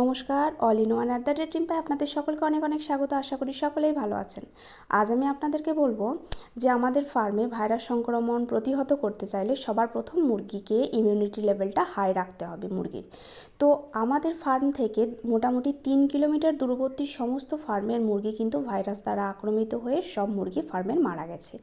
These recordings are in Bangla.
নমস্কার all in one at the rate টিম্পায় আপনাদের সকলকে অনেক অনেক স্বাগত। আশা করি সকলেই ভালো আছেন। আজ আমি আপনাদেরকে বলব যে আমাদের ফার্মে ভাইরাস সংক্রমণ প্রতিহত করতে চাইলে সবার প্রথম মুরগিকে ইমিউনিটি লেভেলটা হাই রাখতে হবে মুরগির। তো আমাদের ফার্ম থেকে মোটামুটি তিন কিলোমিটার দূরবর্তী সমস্ত ফার্মের মুরগি কিন্তু ভাইরাস দ্বারা আক্রমিত হয়ে সব মুরগি ফার্মের মারা গেছে।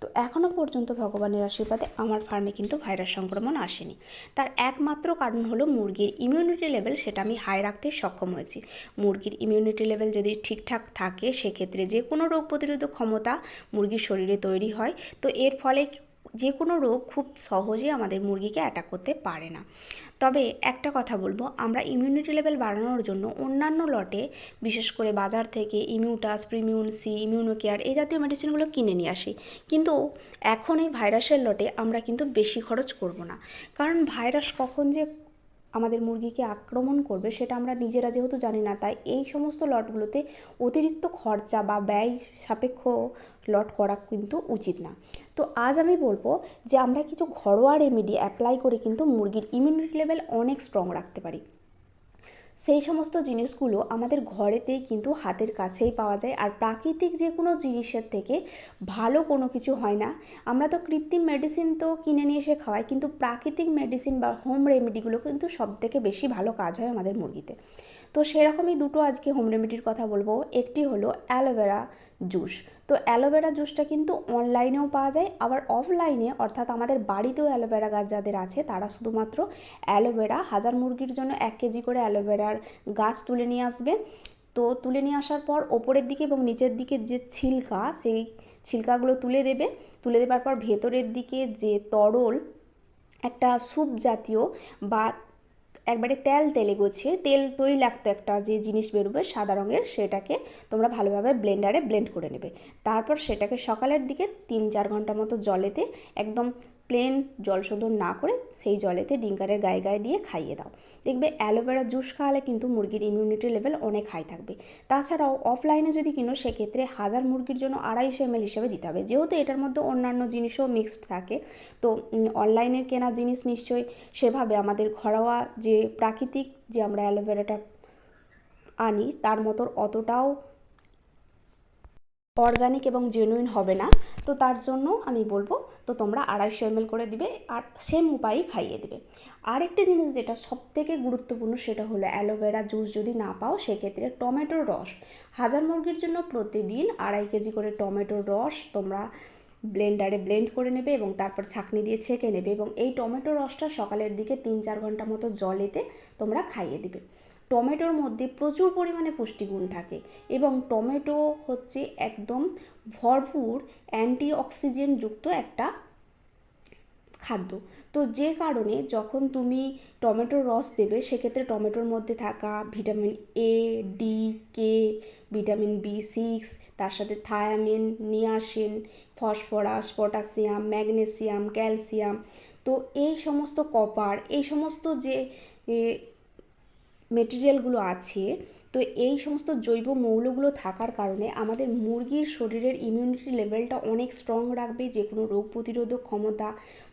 তো এখনও পর্যন্ত ভগবানের আশীর্বাদে আমার ফার্মে কিন্তু ভাইরাস সংক্রমণ আসেনি। তার একমাত্র কারণ হলো মুরগির ইমিউনিটি লেভেল সেটা আমি হাই রাখতে সক্ষম হয়েছি। মুরগির ইমিউনিটি লেভেল যদি ঠিকঠাক থাকে, সেক্ষেত্রে যে কোনো রোগ প্রতিরোধক ক্ষমতা মুরগির শরীরে তৈরি হয়। তো এর ফলে যে কোনো রোগ খুব সহজে আমাদের মুরগিকে অ্যাটাক করতে পারে না। তবে একটা কথা বলব, আমরা ইমিউনিটি লেভেল বাড়ানোর জন্য অন্যান্য লটে বিশেষ করে বাজার থেকে ইমিউটাস প্রিমিউন সি ইমিউনো কেয়ার এই জাতীয় মেডিসিনগুলো কিনে নিয়ে আসি। কিন্তু এখন এই ভাইরাসের লটে আমরা কিন্তু বেশি খরচ করব না। কারণ ভাইরাস কখন যে আমাদের মুরগিকে আক্রমণ করবে সেটা আমরা নিজেরা যেহেতু জানি না, তাই এই সমস্ত লটগুলোতে অতিরিক্ত খরচা বা ব্যয় সাপেক্ষ লট করা কিন্তু উচিত না। তো আজ আমি বলব যে আমরা কিছু ঘরোয়া রেমেডি অ্যাপ্লাই করে কিন্তু মুরগির ইমিউনিটি লেভেল অনেক স্ট্রং রাখতে পারি। সেই সমস্ত জিনিসগুলো আমাদের ঘরেতেই কিন্তু হাতের কাছেই পাওয়া যায়। আর প্রাকৃতিক যে কোনো জিনিসের থেকে ভালো কোনো কিছু হয় না। আমরা তো কৃত্রিম মেডিসিন তো কিনে নিয়ে এসে খাওয়াই, কিন্তু প্রাকৃতিক মেডিসিন বা হোম রেমেডিগুলো কিন্তু সব থেকে বেশি ভালো কাজ হয় আমাদের মুরগিতে। তো সেরকমই দুটো আজকে হোম রেমেডির কথা বলব। একটি হলো অ্যালোভেরা জুস তো অ্যালোভেরা জুসটা কিন্তু অনলাইনেও পাওয়া যায়, আবার অফলাইনে অর্থাৎ আমাদের বাড়িতেও অ্যালোভেরা গাছ যাদের আছে, তারা শুধুমাত্র অ্যালোভেরা হাজার মুরগির জন্য এক কেজি করে অ্যালোভেরার গাছ তুলে নিয়ে আসবে। তো তুলে নিয়ে আসার পর ওপরের দিকে এবং নিচের দিকে যে ছিলকা, সেই ছিলকাগুলো তুলে দেবে। তুলে দেবার পর ভেতরের দিকে যে তরল একটা স্যুপ জাতীয় বা একবারে তেল তেলে গোছিয়ে, তেল তৈলাক্ত একটা যে জিনিস বেরোবে সাদা রঙের, সেটাকে তোমরা ভালোভাবে ব্লেন্ডারে ব্লেন্ড করে নেবে। তারপর সেটাকে সকালের দিকে তিন চার ঘণ্টা মতো জলেতে একদম প্লেন জল শোধন না করে সেই জলেতে ডিঙ্কারের গায়ে গায়ে দিয়ে খাইয়ে দাও। দেখবে অ্যালোভেরা জুস খাওয়ালে কিন্তু মুরগির ইমিউনিটি লেভেল অনেক হাই থাকবে। তাছাড়াও অফলাইনে যদি কিনো, সেক্ষেত্রে হাজার মুরগির জন্য আড়াইশো এম হিসেবে দিতে হবে। যেহেতু এটার মধ্যে অন্যান্য জিনিসও মিক্সড থাকে, তো অনলাইনের কেনা জিনিস নিশ্চয়ই সেভাবে আমাদের ঘরোয়া যে প্রাকৃতিক যে আমরা অ্যালোভেরাটা আনি, তার মতো অতটাও অর্গানিক এবং জেনুইন হবে না। তো তার জন্য আমি বলব, তো তোমরা আড়াইশো এম করে দিবে, আর সেম উপায়েই খাইয়ে দেবে। আরেকটি জিনিস যেটা সব থেকে গুরুত্বপূর্ণ সেটা হলো অ্যালোভেরা জুস যদি না পাও, সেক্ষেত্রে টমেটোর রস। হাজার মুরগির জন্য প্রতিদিন আড়াই কেজি করে টমেটোর রস তোমরা ব্লেন্ডারে ব্লেন্ড করে নেবে এবং তারপর ছাঁকনি দিয়ে ছেঁকে নেবে এবং এই টমেটো রসটা সকালের দিকে তিন চার ঘণ্টা মতো জলেতে তোমরা খাইয়ে দিবে। টমেটোর মধ্যে প্রচুর পরিমাণে পুষ্টিগুণ থাকে এবং টমেটো হচ্ছে একদম ভরপুর অ্যান্টি অক্সিজেনযুক্ত একটা খাদ্য। তো যে কারণে যখন তুমি টমেটোর রস দেবে, সেক্ষেত্রে টমেটোর মধ্যে থাকা vitamin A D K vitamin B six তার সাথে thiamine, niacin, phosphorus potassium magnesium, calcium. তো এই সমস্ত কপার এই সমস্ত যে মেটেরিয়ালগুলো আছে তো এই সমস্ত জৈব মৌলগুলো থাকার কারণে আমাদের মুরগির শরীরের ইমিউনিটি লেভেলটা অনেক স্ট্রং রাখবে, যে কোনো রোগ প্রতিরোধক ক্ষমতা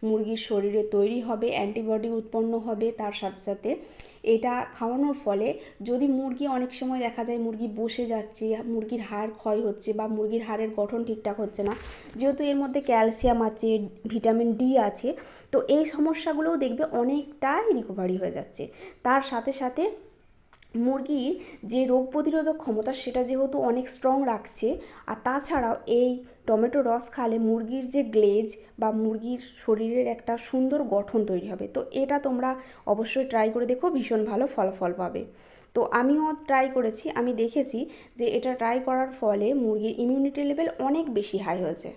মুরগির শরীরে তৈরি হবে অ্যান্টিবডি উৎপন্ন হবে, তার সাথে সাথে এটা খাওয়ানোর ফলে যদি মুরগি অনেক সময় দেখা যায় মুরগি বসে যাচ্ছে, মুরগির হাড় ক্ষয় হচ্ছে বা মুরগির হাড়ের গঠন ঠিকঠাক হচ্ছে না, যেহেতু এর মধ্যে ক্যালসিয়াম আছে ভিটামিন ডি আছে, তো এই সমস্যাগুলোও দেখবে অনেকটাই রিকভারি হয়ে যাচ্ছে। তার সাথে সাথে মুরগির যে রোগ প্রতিরোধক ক্ষমতা সেটা যেহেতু অনেক স্ট্রং রাখছে, আর তাছাড়াও এই টমেটো রস খালে মুরগির যে গ্লেজ বা মুরগির শরীরের একটা সুন্দর গঠন তৈরি হবে। তো এটা তোমরা অবশ্যই ট্রাই করে দেখো, ভীষণ ভালো ফলাফল পাবে। তো আমিও ট্রাই করেছি, আমি দেখেছি যে এটা ট্রাই করার ফলে মুরগির ইমিউনিটি লেভেল অনেক বেশি হাই হয়েছে।